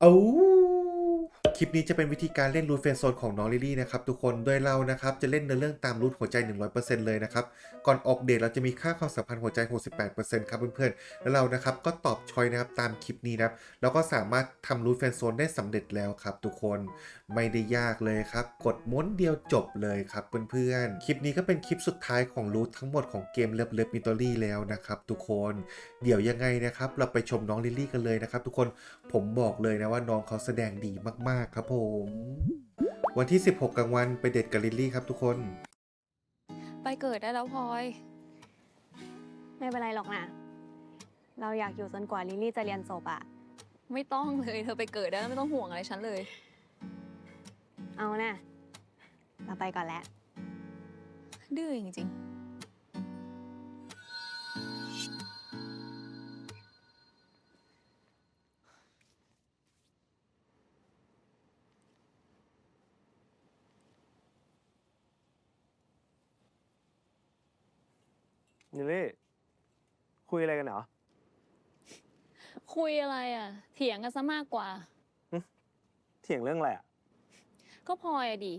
เอา คลิปนี้จะเป็นวิธีการเล่นรูทเฟนโซนของน้องลิลลี่นะครับทุกคนโดยเรานะครับจะเล่นเนื้อเรื่องตามรูทหัวใจ 100%เลยนะครับก่อนออกเดทเราจะมีค่าความสัมพันธ์หัวใจ 68%ครับเพื่อนๆแล้วเรานะครับก็ตอบชอยนะครับตามคลิปนี้นะครับแล้วก็สามารถทำรูทเฟนโซนได้สำเร็จแล้วครับทุกคนไม่ได้ยากเลยครับกดม้วนเดียวจบเลยครับเพื่อนๆคลิปนี้ก็เป็นคลิปสุดท้ายของรูททั้งหมดของเกมเลิฟเลิฟมิตอรี่แล้วนะครับทุกคนเดี๋ยวยังไงนะครับเราไปชมน้องลิลลี่กันเลยนะครับทุกคนผมบอกเลยนะว่าน้องเขาแสดงดีมากครับผม วันที่ 16กลางวันไปเดทกับลิลลี่ครับทุกคน ไปเกิดได้แล้วพลอย ไม่เป็นไรหรอกนะ เราอยากอยู่จนกว่าลิลลี่จะเรียนจบอะไม่ต้องเลยเธอไปเกิดได้แล้วไม่ต้องห่วงอะไรฉันเลย เอานะเราไปก่อนแล้วดื้อจริง นิลลี่ คุยอะไรกันเหรอๆคุยอะไรอะ เถียงกันซะมากกว่า เถียงเรื่องอะไรอะ ก็พลอยอะดี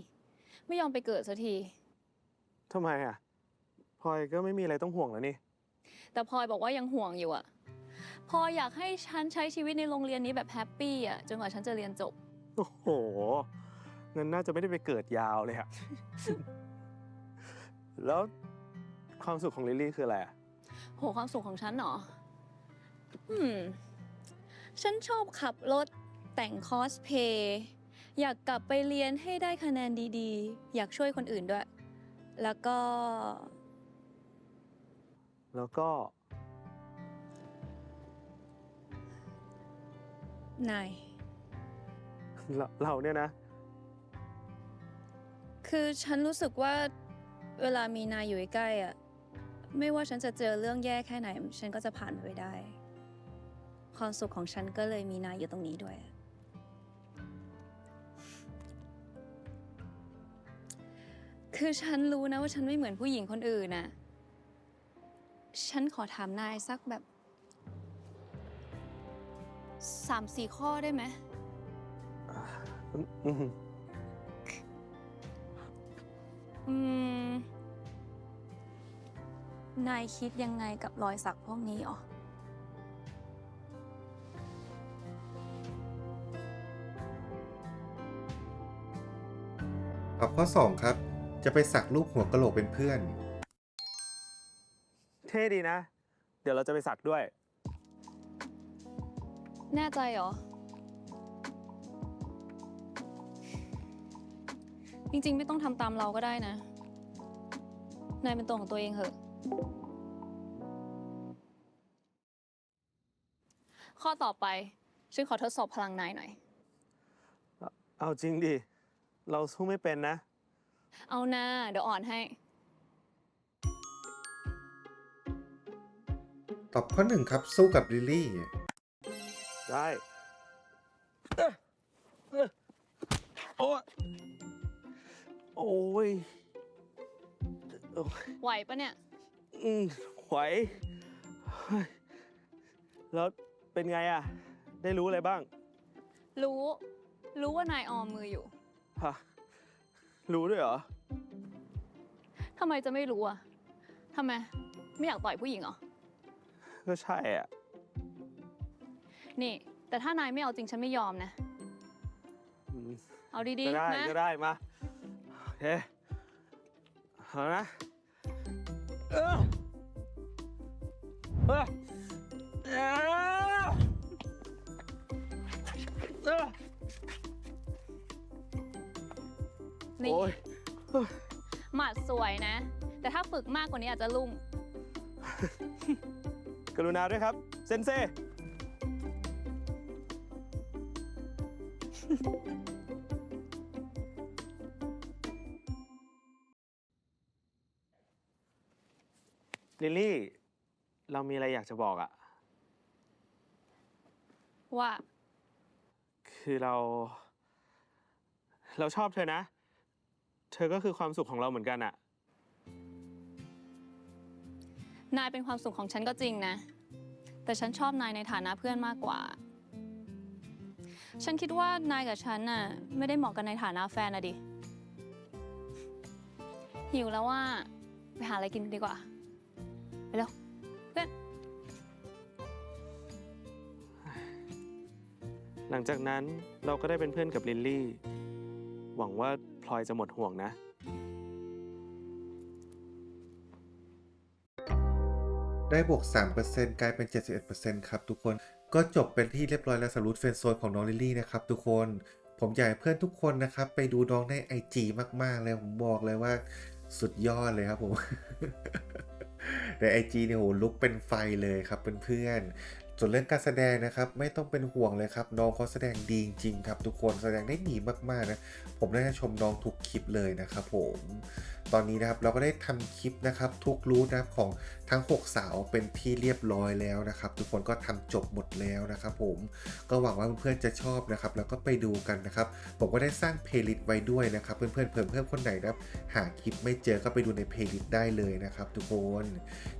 ไม่ยอมไปเกิดสักที ทำไมอะพลอยก็ไม่มีอะไรต้องห่วงแล้วนี่ แต่พลอยบอกว่ายังห่วงอยู่อะพลอยอยากให้ฉันใช้ชีวิตในโรงเรียนนี้แบบแฮปปี้อะ จนกว่าฉันจะเรียนจบ โอ้โหงั้นน่าจะไม่ได้ไปเกิดยาวเลยอะแล้ว ความสุขของลิลลี่คืออะไรอะโหความสุขของฉันเหรอ อืม ฉันชอบขับรถ แต่งคอสเพย์ อยากกลับไปเรียนให้ได้คะแนนดีๆ อยากช่วยคนอื่นด้วย แล้วก็ แล้วก็นาย เราเราเนี่ยนะ คือฉันรู้สึกว่าเวลามีนายอยู่ใกล้ๆอะ ไม่ว่าฉันจะเจอเรื่องแย่แค่ไหน ฉันก็จะผ่านมันไปได้ ความสุขของฉันก็เลยมีนายอยู่ตรงนี้ด้วย คือฉันรู้นะว่าฉันไม่เหมือนผู้หญิงคนอื่นน่ะฉันขอถามนายสักแบบสามสี่ข้อได้ไหม อืม นายคิดยังไงกับรอยสักพวกนี้อ๋อตอบข้อ 2 ครับ จะไปสักรูปหัวกะโหลกเป็นเพื่อน เท่ดีนะ เดี๋ยวเราจะไปสักด้วย แน่ใจเหรอ จริงๆ ไม่ต้องทำตามเราก็ได้นะ นายเป็นตัวของตัวเองเหอะ ข้อต่อไป ฉันขอทดสอบพลังนายหน่อย เอาจริงดิ เราสู้ไม่เป็นนะ เอาหน้า เดี๋ยวอ่อนให้ ตอบข้อ1ครับสู้กับลิลลี่ ได้เอ้อเอ้อโอ้ยโอ้ยโอ้ย ไหวปะเนี่ย อืมไหวเฮ้ยแล้วเป็นไงอะได้รู้อะไรบ้างรู้ รู้ว่านายออมมืออยู่ฮะรู้ด้วยเหรอ ทำไมจะไม่รู้อะทำไม ไม่อยากต่อยผู้หญิงเหรอ ก็ใช่อะ นี่ แต่ถ้านายไม่เอาจริงฉันไม่ยอมนะ อืมเอาดีก็ได้ๆนะ ก็ได้มาโอเคเอานะ เออเออเออเออนี่โอ้ยหมัดสวยนะ แต่ถ้าฝึกมากกว่านี้อาจจะลุ่ม กรุณาด้วยครับ เซนเซ ลิลลี่ เรามีอะไรอยากจะบอกอะว่า คือเรา เราชอบเธอนะ เธอก็คือความสุขของเราเหมือนกันอะนายเป็นความสุขของฉันก็จริงนะ แต่ฉันชอบนายในฐานะเพื่อนมากกว่า ฉันคิดว่านายกับฉันน่ะไม่ได้เหมาะกันในฐานะแฟนอะดิ หิวแล้วว่า ไปหาอะไรกินดีกว่า ไปเร็วเพื่อน หลังจากนั้นเราก็ได้เป็นเพื่อนกับลิลลี่ หวังว่าพลอยจะหมดห่วงนะ ได้บวก 3%กลายเป็น 71%ครับทุกคน ก็จบเป็นที่เรียบร้อยแล้วสำหรับรูทเฟรนด์โซนของน้องลิลลี่นะครับทุกคน ผมอยากให้เพื่อนทุกคนนะครับ ไปดูน้องใน IG มาก ๆ เลย ผมบอกเลยว่าสุดยอดเลยครับผม ใน IG เนี่ยโหลุกเป็นไฟเลยครับเพื่อนๆส่วนเรื่องการแสดงนะครับไม่ต้องเป็นห่วงเลยครับน้องเขาแสดงดีจริงครับ ทุกคนแสดงได้ดีมากๆนะผมได้ชมน้องทุกคลิปเลยนะครับผม ตอนนี้นะครับเราก็ได้ทำคลิปนะครับทุกรูทนะครับของทั้ง 6 สาวเป็นที่เรียบร้อยแล้วนะครับ ทุกคนก็ทำจบหมดแล้วนะครับ ผมก็หวังว่าเพื่อนๆจะชอบนะครับ แล้วก็ไปดูกันนะครับ ผมก็ได้สร้างเพลย์ลิสต์ไว้ด้วยนะครับ เพื่อนๆเพื่อนเพื่อนคนไหนนะครับ หาคลิปไม่เจอก็ไปดูในเพลย์ลิสต์ได้เลยนะครับ ทุกคน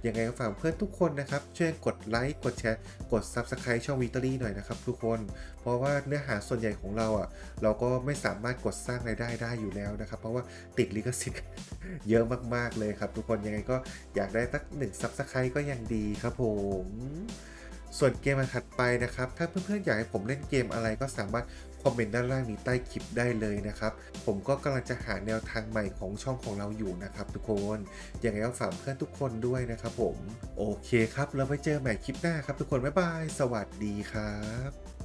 ยังไงก็ฝากเพื่อนทุกคนนะครับช่วยกดไลค์กดแชร์กด Subscribe ช่องวิตอรี่หน่อยนะครับ ทุกคน เพราะว่าเนื้อหาส่วนใหญ่ของเราอะเราก็ไม่สามารถกดสร้างรายได้ได้อยู่แล้วนะครับ เพราะว่าติดลิขสิทธิ์เยอะมากๆเลยครับ ทุกคนยังไงก็อยากได้สักหนึ่งซับสไครต์ก็ยังดีครับผมส่วนเกมอันถัดไปนะครับ ถ้าเพื่อนๆอยากให้ผมเล่นเกมอะไรก็สามารถคอมเมนต์ด้านล่างนี้ใต้คลิปได้เลยนะครับ ผมก็กำลังจะหาแนวทางใหม่ของช่องของเราอยู่นะครับ ทุกคนยังไงก็ฝากเพื่อนทุกคนด้วยนะครับผม โอเคครับเราไปเจอใหม่คลิปหน้าครับ ทุกคน บ๊ายบาย สวัสดีครับ